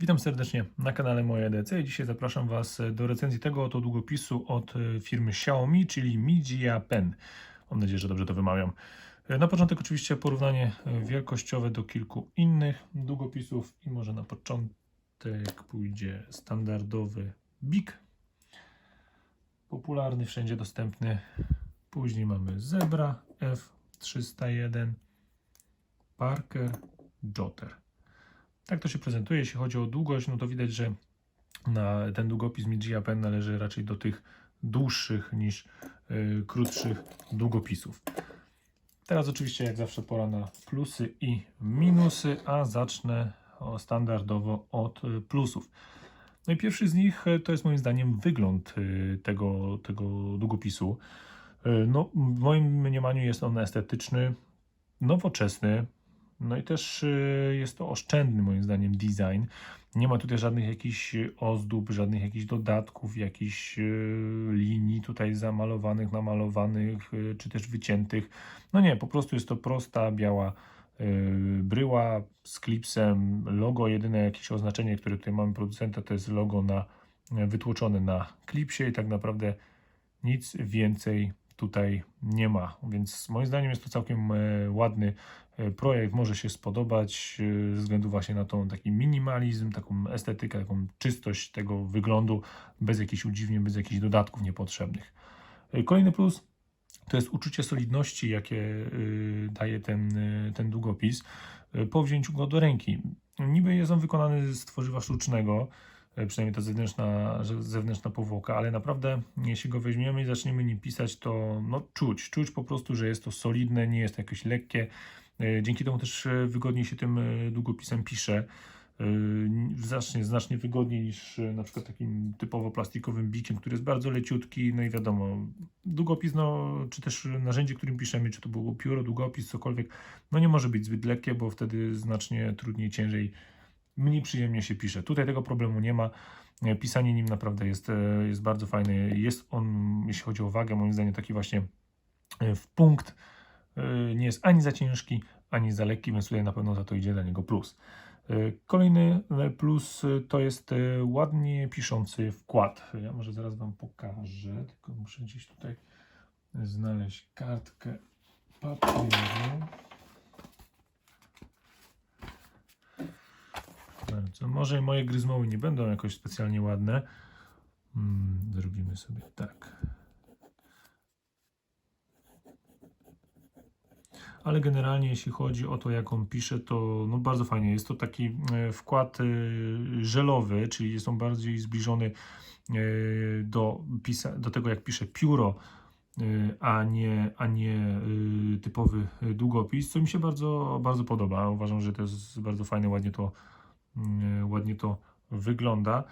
Witam serdecznie na kanale Moje EDC. Dzisiaj zapraszam Was do recenzji tego oto długopisu od e, firmy Xiaomi, czyli Mijia Pen. Mam nadzieję, że dobrze to wymawiam. E, Na początek oczywiście porównanie e, wielkościowe do kilku innych długopisów i może na początek pójdzie standardowy BIC. Popularny, wszędzie dostępny. Później mamy Zebra F301, Parker, Jotter. Tak to się prezentuje. Jeśli chodzi o długość, no to widać, że na ten długopis Mijia Pen należy raczej do tych dłuższych niż y, krótszych długopisów. Teraz oczywiście jak zawsze pora na plusy i minusy, a zacznę standardowo od y, plusów. No i pierwszy z nich y, to jest moim zdaniem wygląd tego, tego długopisu. No, w moim mniemaniu jest on estetyczny, nowoczesny, no i też y, jest to oszczędny moim zdaniem design. Nie ma tutaj żadnych jakichś ozdób, żadnych jakichś dodatków, jakichś y, linii tutaj zamalowanych, namalowanych, y, czy też wyciętych. No nie, po prostu jest to prosta, biała y, bryła z klipsem, logo, jedyne jakieś oznaczenie, które tutaj mamy producenta, to jest logo na, wytłoczone na klipsie i tak naprawdę nic więcej tutaj nie ma. Więc moim zdaniem jest to całkiem e, ładny projekt, może się spodobać e, ze względu właśnie na tą taki minimalizm, taką estetykę, taką czystość tego wyglądu, bez jakichś udziwnień, bez jakichś dodatków niepotrzebnych. E, Kolejny plus to jest uczucie solidności, jakie daje ten, ten długopis po wzięciu go do ręki. Niby jest on wykonany z tworzywa sztucznego, przynajmniej ta zewnętrzna, zewnętrzna powłoka, ale naprawdę jeśli go weźmiemy i zaczniemy nim pisać, to no, czuć, czuć po prostu, że jest to solidne, nie jest to jakieś lekkie. Y, Dzięki temu też y, wygodniej się tym długopisem pisze. Znacznie, znacznie wygodniej niż na przykład takim typowo plastikowym bikiem, który jest bardzo leciutki, no i wiadomo, długopis, no, czy też narzędzie, którym piszemy, czy to było pióro, długopis, cokolwiek, no nie może być zbyt lekkie, bo wtedy znacznie trudniej, ciężej, mniej przyjemnie się pisze. Tutaj tego problemu nie ma. E, Pisanie nim naprawdę jest, e, jest bardzo fajne. Jest on, jeśli chodzi o wagę, moim zdaniem taki właśnie e, w punkt. Nie jest ani za ciężki, ani za lekki, więc tutaj na pewno za to idzie dla niego plus. Kolejny plus to jest ładnie piszący wkład. Ja może zaraz Wam pokażę, tylko muszę gdzieś tutaj znaleźć kartkę papieru. Bardzo. Może moje gryzmoły nie będą jakoś specjalnie ładne. Mm, zrobimy sobie tak. Ale generalnie jeśli chodzi o to, jak on pisze, to no bardzo fajnie. Jest to taki e, wkład e, żelowy, czyli jest on bardziej zbliżony e, do, do tego, jak pisze pióro, a nie, a nie typowy długopis, co mi się bardzo, bardzo podoba. Uważam, że to jest bardzo fajne, ładnie to, ładnie to wygląda.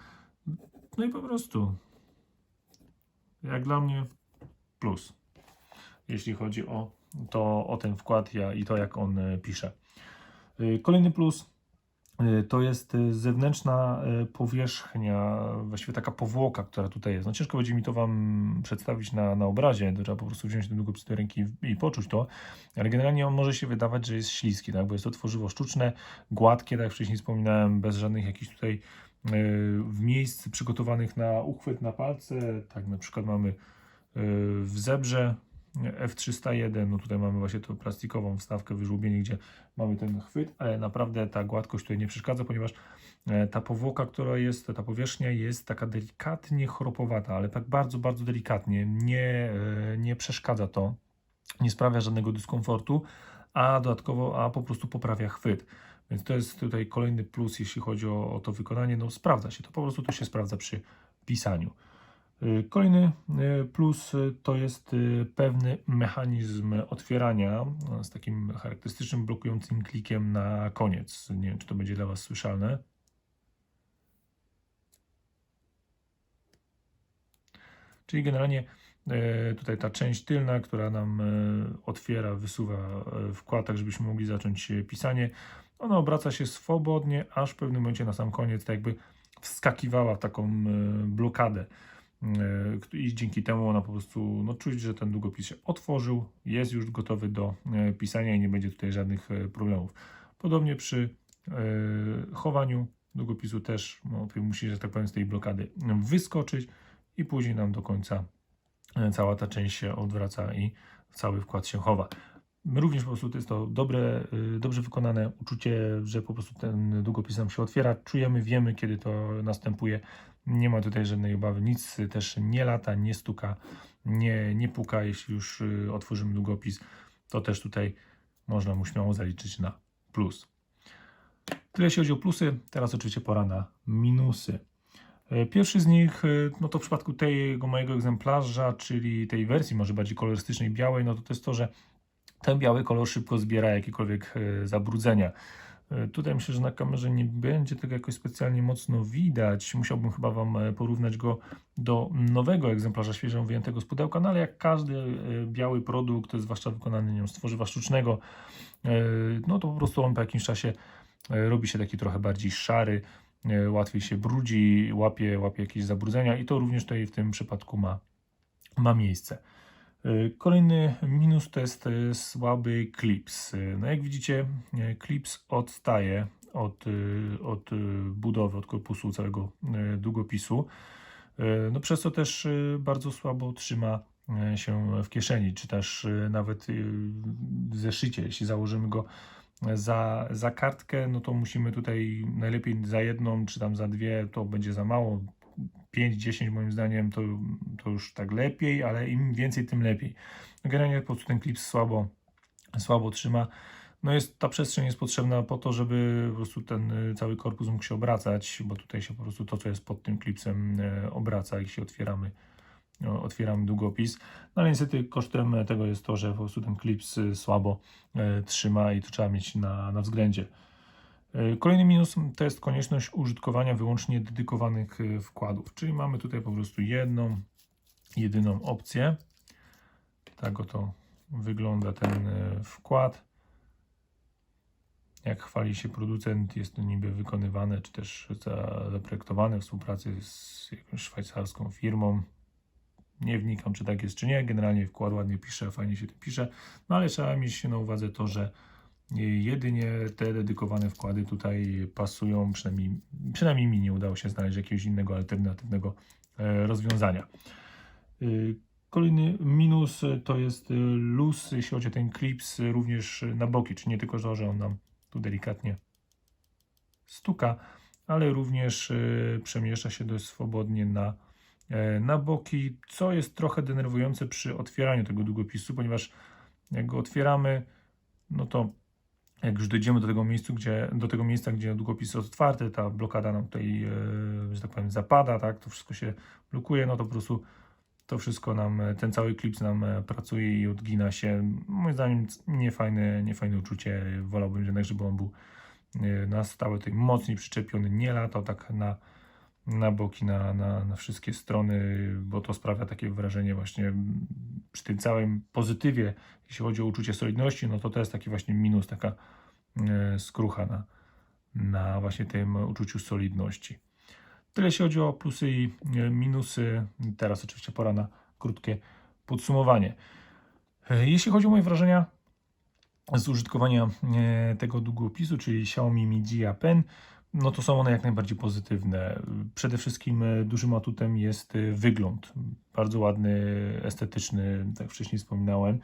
No i po prostu, jak dla mnie, plus, jeśli chodzi o, to, o ten wkład ja, i to, jak on e, pisze. Y, Kolejny plus to jest y, zewnętrzna y, powierzchnia, właściwie taka powłoka, która tutaj jest. No ciężko będzie mi to Wam przedstawić na, na obrazie, to trzeba po prostu wziąć ten długopis do ręki i, poczuć to, ale generalnie on może się wydawać, że jest śliski, tak? bo jest to tworzywo sztuczne, gładkie, tak jak wcześniej wspominałem, bez żadnych jakichś tutaj y, w miejsc przygotowanych na uchwyt na palce, tak na przykład mamy y, w zebrze F301, no tutaj mamy właśnie tą plastikową wstawkę, wyżłobienie, gdzie mamy ten chwyt, ale naprawdę ta gładkość tutaj nie przeszkadza, ponieważ e, ta powłoka, która jest, ta powierzchnia jest taka delikatnie chropowata, ale tak bardzo, bardzo delikatnie, nie, e, nie przeszkadza to, nie sprawia żadnego dyskomfortu, a dodatkowo, a po prostu poprawia chwyt. Więc to jest tutaj kolejny plus, jeśli chodzi o, o to wykonanie, no sprawdza się, to po prostu to się sprawdza przy pisaniu. Y, Kolejny y, plus y, to jest pewny mechanizm otwierania z takim charakterystycznym blokującym klikiem na koniec. Nie wiem, czy to będzie dla Was słyszalne. Czyli generalnie e, tutaj ta część tylna, która nam e, otwiera, wysuwa e, wkład, tak żebyśmy mogli zacząć e, pisanie, ona obraca się swobodnie, aż w pewnym momencie na sam koniec tak jakby wskakiwała w taką e, blokadę. E, I dzięki temu ona po prostu no, czuć, że ten długopis się otworzył, jest już gotowy do e, pisania i nie będzie tutaj żadnych e, problemów. Podobnie przy chowaniu długopisu też no, musi, że tak powiem, z tej blokady wyskoczyć i później nam do końca cała ta część się odwraca i cały wkład się chowa. Również po prostu jest to dobre, y, dobrze wykonane uczucie, że po prostu ten długopis nam się otwiera. Czujemy, wiemy, kiedy to następuje. Nie ma tutaj żadnej obawy, nic też nie lata, nie stuka, nie, nie puka. Jeśli już y, otworzymy długopis, to też tutaj można mu śmiało zaliczyć na plus. Tyle jeśli chodzi o plusy. Teraz oczywiście pora na minusy. E, Pierwszy z nich, no to w przypadku tego mojego egzemplarza, czyli tej wersji może bardziej kolorystycznej, białej, no to to jest to, że ten biały kolor szybko zbiera jakiekolwiek e, zabrudzenia. E, Tutaj myślę, że na kamerze nie będzie tego jakoś specjalnie mocno widać. Musiałbym chyba Wam e, porównać go do nowego egzemplarza świeżo wyjętego z pudełka, no ale jak każdy biały produkt, zwłaszcza wykonany nie z tworzywa sztucznego, no to po prostu on po jakimś czasie robi się taki trochę bardziej szary, łatwiej się brudzi, łapie, łapie jakieś zabrudzenia i to również tutaj w tym przypadku ma, ma miejsce. Kolejny minus to jest e, słaby klips. E, No jak widzicie, e, klips odstaje od, od budowy, od korpusu całego długopisu. No przez to też bardzo słabo trzyma się w kieszeni, czy też nawet w zeszycie. Jeśli założymy go za, za kartkę, no to musimy tutaj najlepiej za jedną, czy tam za dwie, to będzie za mało. 5-10 moim zdaniem to, to już tak lepiej, ale im więcej, tym lepiej. Generalnie po prostu ten klips słabo, słabo trzyma. No jest, ta przestrzeń jest potrzebna po to, żeby po prostu ten y, cały korpus mógł się obracać, bo tutaj się po prostu to, co jest pod tym klipsem e, obraca, się otwieramy, no, otwieramy długopis. No ale niestety kosztem tego jest to, że po prostu ten klips y, słabo trzyma i to trzeba mieć na, na względzie. E, Kolejny minus to jest konieczność użytkowania wyłącznie dedykowanych e, wkładów, czyli mamy tutaj po prostu jedną, jedyną opcję. Tak oto wygląda ten e, wkład. Jak chwali się producent, jest to niby wykonywane, czy też za- zaprojektowane w współpracy z jakąś szwajcarską firmą. Nie wnikam, czy tak jest, czy nie. Generalnie wkład ładnie pisze, fajnie się to pisze, no ale trzeba mieć na uwadze to, że Jedynie te dedykowane wkłady tutaj pasują, przynajmniej, przynajmniej mi nie udało się znaleźć jakiegoś innego alternatywnego e, rozwiązania. Y, Kolejny minus to jest luz, jeśli chodzi o ten klips, również na boki, czyli nie tylko że on nam tu delikatnie stuka, ale również y, przemieszcza się dość swobodnie na, e, na boki, co jest trochę denerwujące przy otwieraniu tego długopisu, ponieważ jak go otwieramy, no to jak już dojdziemy do tego, miejscu, gdzie, do tego miejsca, gdzie długopis jest otwarty, ta blokada nam tutaj, e, że tak powiem, zapada, tak, to wszystko się blokuje, no to po prostu to wszystko nam, ten cały klips nam e, pracuje i odgina się. Moim zdaniem niefajne, niefajne uczucie. Wolałbym jednak, żeby on był na stałe tutaj mocniej przyczepiony, nie latał tak na, na boki, na, na, na wszystkie strony, bo to sprawia takie wrażenie właśnie przy tym całym pozytywie, jeśli chodzi o uczucie solidności, no to to jest taki właśnie minus, taka e, skrucha na, na właśnie tym uczuciu solidności. Tyle jeśli chodzi o plusy i e, minusy. Teraz oczywiście pora na krótkie podsumowanie. E, Jeśli chodzi o moje wrażenia z użytkowania tego długopisu, czyli Xiaomi Mi Jia Pen, no to są one jak najbardziej pozytywne. Przede wszystkim e, dużym atutem jest e, wygląd. Bardzo ładny, estetyczny, tak wcześniej wspominałem.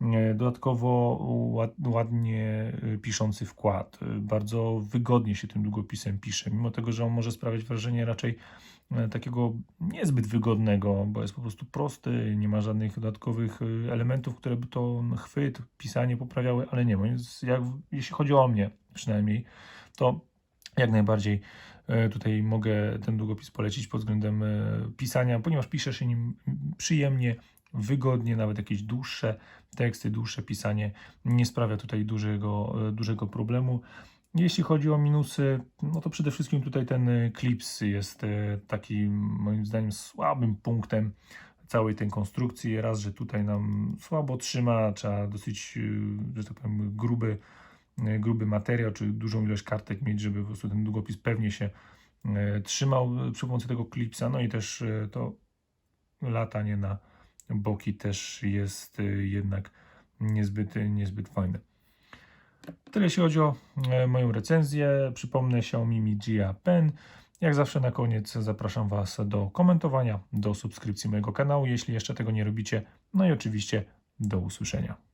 E, Dodatkowo ład, ładnie piszący wkład. Bardzo wygodnie się tym długopisem pisze, mimo tego, że on może sprawiać wrażenie raczej takiego niezbyt wygodnego, bo jest po prostu prosty, nie ma żadnych dodatkowych elementów, które by to chwyt, pisanie poprawiały, ale nie, więc jak, jeśli chodzi o mnie przynajmniej, to jak najbardziej e, tutaj mogę ten długopis polecić pod względem e, pisania, ponieważ pisze się nim przyjemnie, wygodnie, nawet jakieś dłuższe teksty, dłuższe pisanie nie sprawia tutaj dużego, e, dużego problemu. Jeśli chodzi o minusy, no to przede wszystkim tutaj ten klips jest takim moim zdaniem słabym punktem całej tej konstrukcji. Raz, że tutaj nam słabo trzyma, trzeba dosyć, że tak powiem, gruby, gruby materiał, czy dużą ilość kartek mieć, żeby po prostu ten długopis pewnie się e, trzymał e, przy pomocy tego klipsa. No i też e, to latanie na boki też jest e, jednak niezbyt, niezbyt fajne. Tyle jeśli chodzi o e, moją recenzję. Przypomnę Xiaomi Mi Gia Pen. Jak zawsze na koniec zapraszam Was do komentowania, do subskrypcji mojego kanału, jeśli jeszcze tego nie robicie. No i oczywiście do usłyszenia.